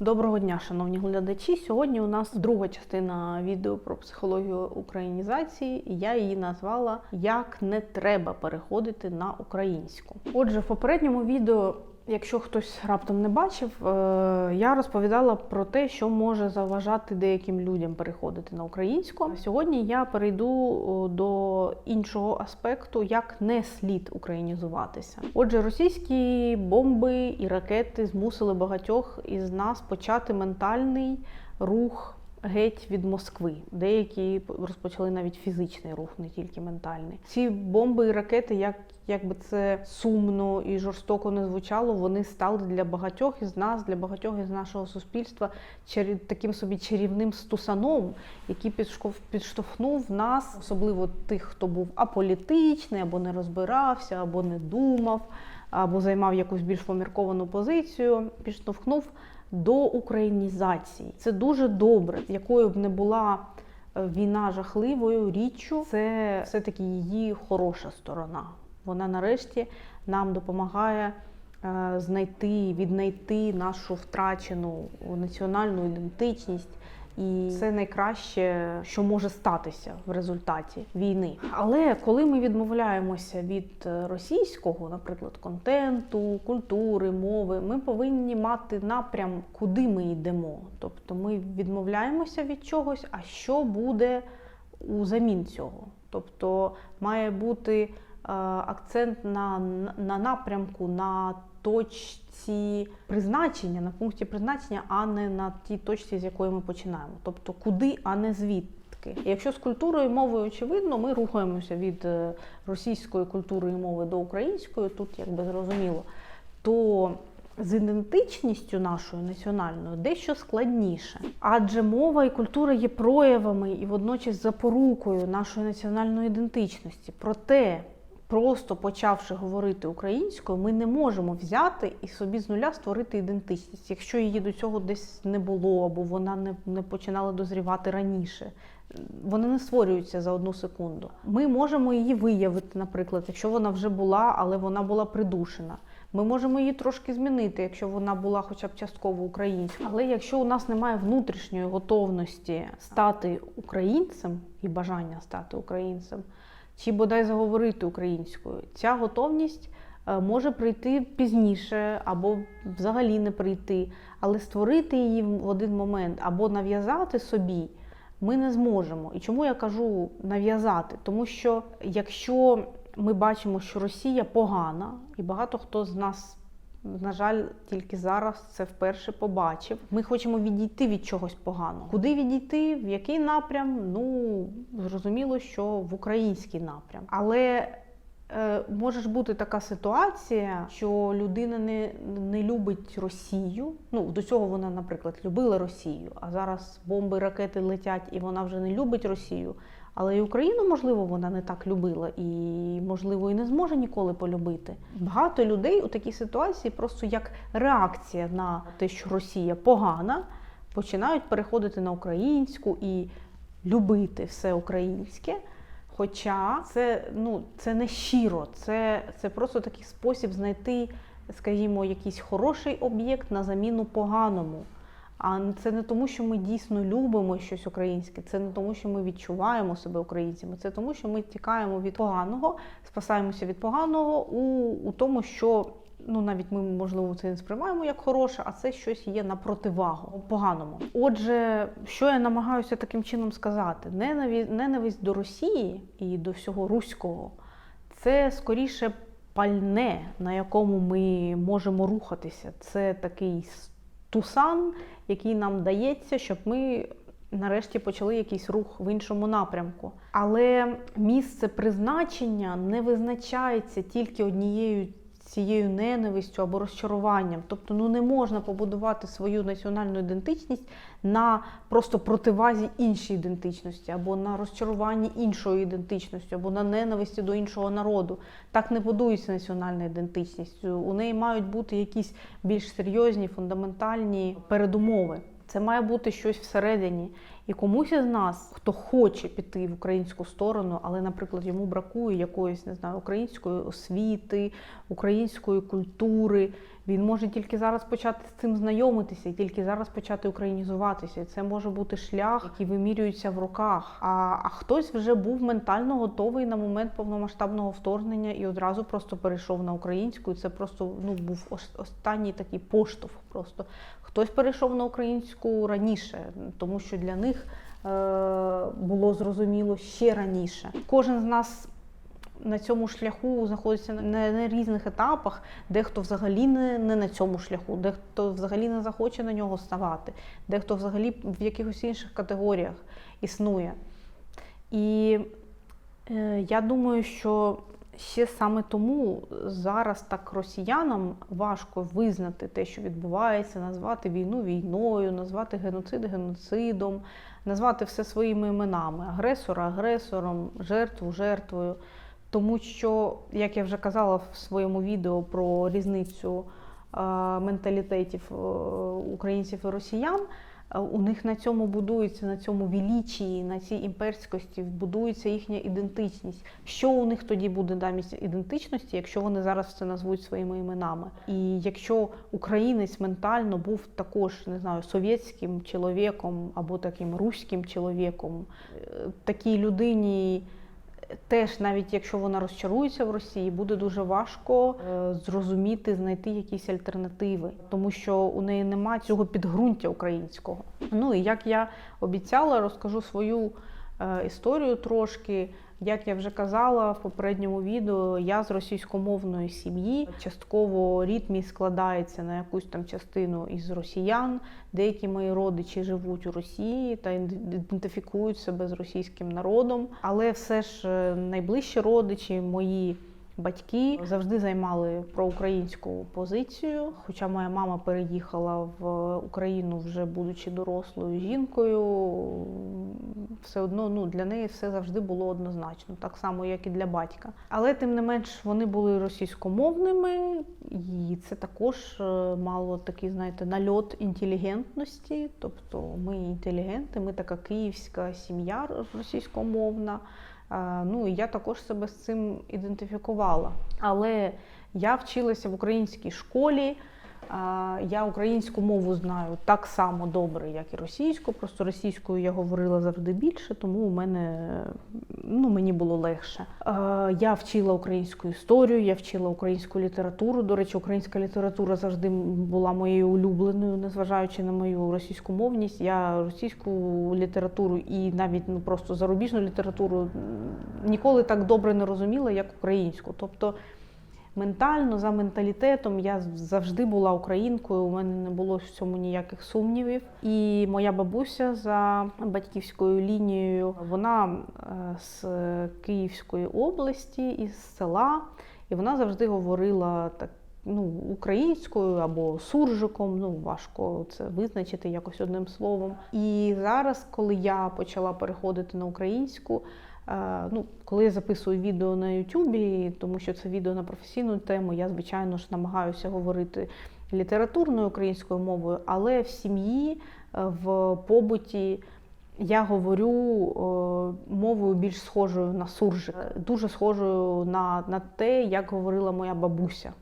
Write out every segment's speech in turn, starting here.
Доброго дня, шановні глядачі. Сьогодні у нас друга частина відео про психологію українізації, я її назвала Як не треба переходити на українську. Отже, в попередньому відео, якщо хтось раптом не бачив, е, я розповідала про те, що може заважати деяким людям переходити на українську. Сьогодні я перейду до іншого аспекту, як не слід українізуватися. Отже, російські бомби і ракети змусили багатьох із нас почати ментальний рух геть від Москви. Деякі розпочали навіть фізичний рух, не тільки ментальний. Ці бомби і ракети, як, як би це сумно і жорстоко не звучало, вони стали для багатьох із нас, для багатьох із нашого суспільства чарі- таким собі чарівним стусаном, який підштовхнув нас, особливо тих, хто був аполітичний, або не розбирався, або не думав, або займав якусь більш помірковану позицію, підштовхнув до українізації. Це дуже добре, якою б не була е, війна жахливою річчю, це все-таки її хороша сторона. Вона нарешті нам допомагає е, знайти, віднайти нашу втрачену національну ідентичність. І це найкраще, що може статися в результаті війни. Але коли ми відмовляємося від е, російського, наприклад, контенту, культури, мови, ми повинні мати напрям, куди ми йдемо. Тобто ми відмовляємося від чогось, а що буде у замін цього? Тобто має бути акцент на, на напрямку, на точці призначення, на пункті призначення, а не на тій точці, з якої ми починаємо. Тобто куди, а не звідки. Якщо з культурою і мовою очевидно, ми рухаємося від е, російської культури і мови до української, тут якби зрозуміло, то з ідентичністю нашою національною дещо складніше, адже мова і культура є проявами і водночас запорукою нашої національної ідентичності. Проте, просто почавши говорити українською, ми не можемо взяти і собі з нуля створити ідентичність, якщо її до цього десь не було, або вона не, не починала дозрівати раніше. Вони не створюються за одну секунду. Ми можемо її виявити, наприклад, якщо вона вже була, але вона була придушена. Ми можемо її трошки змінити, якщо вона була хоча б частково українською. Але якщо у нас немає внутрішньої готовності стати українцем і бажання стати українцем, чи бодай заговорити українською, ця готовність е, може прийти пізніше або взагалі не прийти, але створити її в один момент або нав'язати собі. Ми не зможемо. І чому я кажу нав'язати? Тому що якщо ми бачимо, що Росія погана, і багато хто з нас, на жаль, тільки зараз це вперше побачив. Ми хочемо відійти від чогось поганого. Куди відійти, в який напрям? Ну зрозуміло, що в український напрям. Але може ж бути така ситуація, що людина не, не любить Росію. Ну до цього вона, наприклад, любила Росію, а зараз бомби, ракети летять, і вона вже не любить Росію. Але і Україну, можливо, вона не так любила і, можливо, і не зможе ніколи полюбити. Багато людей у такій ситуації просто як реакція на те, що Росія погана, починають переходити на українську і любити все українське. Хоча це, ну, це не щиро, це, це просто такий спосіб знайти, скажімо, якийсь хороший об'єкт на заміну поганому. А це не тому, що ми дійсно любимо щось українське, це не тому, що ми відчуваємо себе українцями, це тому, що ми тікаємо від поганого, спасаємося від поганого у, у тому, що ну навіть ми можливо це не сприймаємо як хороше, а це щось є на противагу поганому. Отже, що я намагаюся таким чином сказати? Ненависть, ненависть до Росії і до всього руського це скоріше пальне, на якому ми можемо рухатися. Це такий тусан, який нам дається, щоб ми нарешті почали якийсь рух в іншому напрямку. Але місце призначення не визначається тільки однією цією ненавистю або розчаруванням. Тобто, ну не можна побудувати свою національну ідентичність на просто противазі іншій ідентичності, або на розчаруванні іншої ідентичності, або на ненависті до іншого народу. Так не будується національна ідентичність. У неї мають бути якісь більш серйозні, фундаментальні передумови. Це має бути щось всередині. І комусь із нас, хто хоче піти в українську сторону, але, наприклад, йому бракує якоїсь не знаю, української освіти, української культури, Він може тільки зараз почати з цим знайомитися, і тільки зараз почати українізуватися. Це може бути шлях, який вимірюється в руках. А, а хтось вже був ментально готовий на момент повномасштабного вторгнення і одразу просто перейшов на українську. І це просто ну був останній такий поштовх. Просто хтось перейшов на українську раніше, тому що для них е, було зрозуміло ще раніше. Кожен з нас на цьому шляху знаходиться на, на різних етапах, дехто взагалі не, не на цьому шляху, дехто взагалі не захоче на нього ставати, дехто взагалі в якихось інших категоріях існує. І е, я думаю, що ще саме тому зараз так росіянам важко визнати те, що відбувається, назвати війну війною, назвати геноцид геноцидом, назвати все своїми іменами: агресора агресором, жертву жертвою. Тому що, як я вже казала в своєму відео про різницю е, менталітетів е, українців і росіян, у них на цьому будується, на цьому величії, на цій імперськості будується їхня ідентичність. Що у них тоді буде замість ідентичності, якщо вони зараз це назвуть своїми іменами? І якщо українець ментально був також не знаю совєтським чоловіком або таким руським чоловіком, е, такій людині. Теж, навіть якщо вона розчарується в Росії, буде дуже важко е, зрозуміти, знайти якісь альтернативи, тому що у неї немає цього підґрунтя українського. Ну і як я обіцяла, розкажу свою е, історію трошки. Як я вже казала в попередньому відео, я з російськомовної сім'ї. Частково рід мій складається на якусь там частину із росіян. Деякі мої родичі живуть у Росії та ідентифікують себе з російським народом. Але все ж е, найближчі родичі, мої батьки завжди займали проукраїнську позицію. Хоча моя мама переїхала в Україну вже будучи дорослою жінкою, все одно ну, для неї все завжди було однозначно, так само, як і для батька. Але тим не менш вони були російськомовними, і це також е, мало такий, знаєте, нальот інтелігентності. Тобто ми інтелігенти, ми така київська сім'я російськомовна. Ну і я також себе з цим ідентифікувала. Але я вчилася в українській школі. Я українську мову знаю так само добре, як і російську. Просто російською я говорила завжди більше, тому у мене ну, мені було легше. Я вчила українську історію, я вчила українську літературу. До речі, українська література завжди була моєю улюбленою, незважаючи на мою російську мовність. Я російську літературу і навіть ну просто зарубіжну літературу ніколи так добре не розуміла, як українську. Тобто ментально, за менталітетом я завжди була українкою, у мене не було в цьому ніяких сумнівів. І моя бабуся за батьківською лінією, вона е, з Київської області, із села, і вона завжди говорила так. Ну, українською або суржиком, ну важко це визначити якось одним словом. І зараз, коли я почала переходити на українську, Ну, коли я записую відео на Ютубі, тому що це відео на професійну тему, я, звичайно ж, намагаюся говорити літературною українською мовою, але в сім'ї, е, в побуті я говорю мовою більш схожою на суржик, дуже схожою на, на те, як говорила моя бабуся.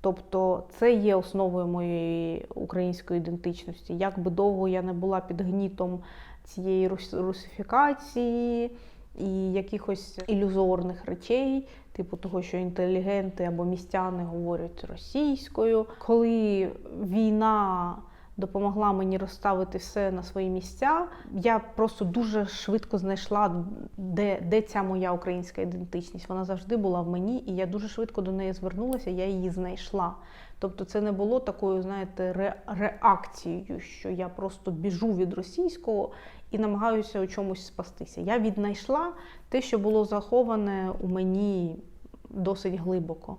Тобто це є основою моєї української ідентичності. Як би довго я не була під гнітом цієї русифікації і якихось ілюзорних речей, типу того, що інтелігенти або містяни говорять російською. Коли війна допомогла мені розставити все на свої місця, я просто дуже швидко знайшла, де, де ця моя українська ідентичність. Вона завжди була в мені, і я дуже швидко до неї звернулася, я її знайшла. Тобто це не було такою, знаєте, ре реакцією, що я просто біжу від російського і намагаюся у чомусь спастися. Я віднайшла те, що було заховане у мені досить глибоко.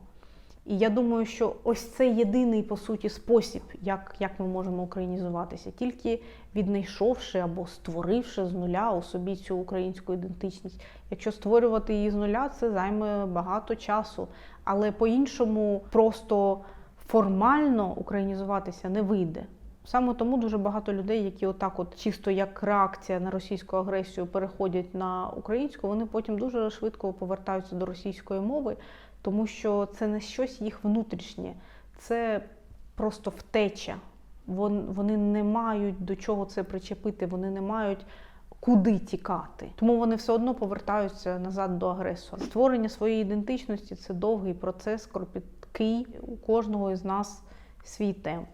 І я думаю, що ось це єдиний по суті спосіб, як як ми можемо українізуватися, тільки віднайшовши або створивши з нуля у собі цю українську ідентичність. Якщо створювати її з нуля, це займе багато часу, але по-іншому просто формально українізуватися не вийде. Саме тому дуже багато людей, які отак, от чисто як реакція на російську агресію, переходять на українську, вони потім дуже швидко повертаються до російської мови, тому що це не щось їх внутрішнє, це просто втеча. Вони не мають до чого це причепити, вони не мають куди тікати. Тому вони все одно повертаються назад до агресора. Створення своєї ідентичності це довгий процес, кропіткий. У кожного із нас свій темп.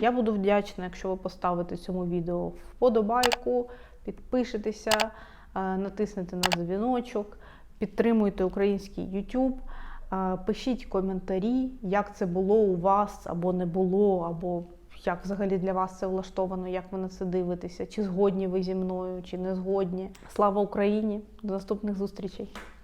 Я буду вдячна, якщо ви поставите цьому відео вподобайку, підпишетеся, е, натиснете на дзвіночок, підтримуйте український YouTube. Е, Пишіть коментарі, як це було у вас або не було, або як взагалі для вас це влаштовано, як ви на це дивитеся, чи згодні ви зі мною, чи не згодні. Слава Україні! До наступних зустрічей!